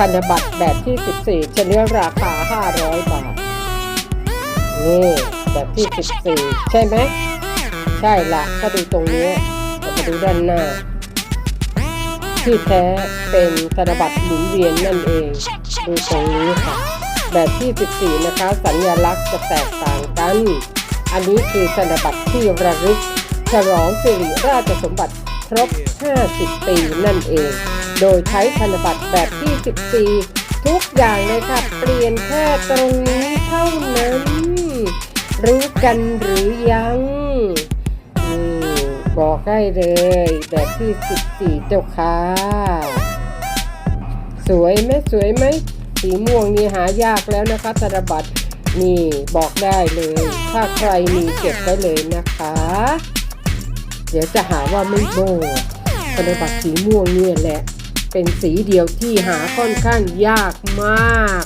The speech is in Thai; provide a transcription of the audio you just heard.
ธนบัตรแบบที่ 14 ชนิดราคา 500 บาท นี่แบบที่ 14 ใช่ไหม ใช่ละถ้าดูตรงนี้จะไปดูด้านหน้า ที่แท้เป็นธนบัตรหมุนเวียนนั่นเอง ดูตรงนี้ค่ะ แบบที่ 14 นะคะ สัญลักษณ์จะแตกต่างกัน อันนี้คือธนบัตรที่ระลึกฉลองสิริราชสมบัติครบ 50 ปีนั่นเอง โดยใช้ธนบัตรแบบที่ 14 ทุกอย่างเลยค่ะ เปลี่ยนแค่ตรงนี้เท่านั้น รู้กันหรือยังอืมบอกได้เลย แบบที่ 14 เจ้าค่ะ สวยไหมสวยไหมสีม่วงนี่หายากแล้วนะคะธนบัตรนี่บอกได้เลย ถ้าใครมีเก็บไว้เลยนะคะ เดี๋ยวจะหาว่าไม่โบธนบัตรสีม่วงเนี่ยแหละ เป็นสีเดียวที่หาค่อนข้างยากมาก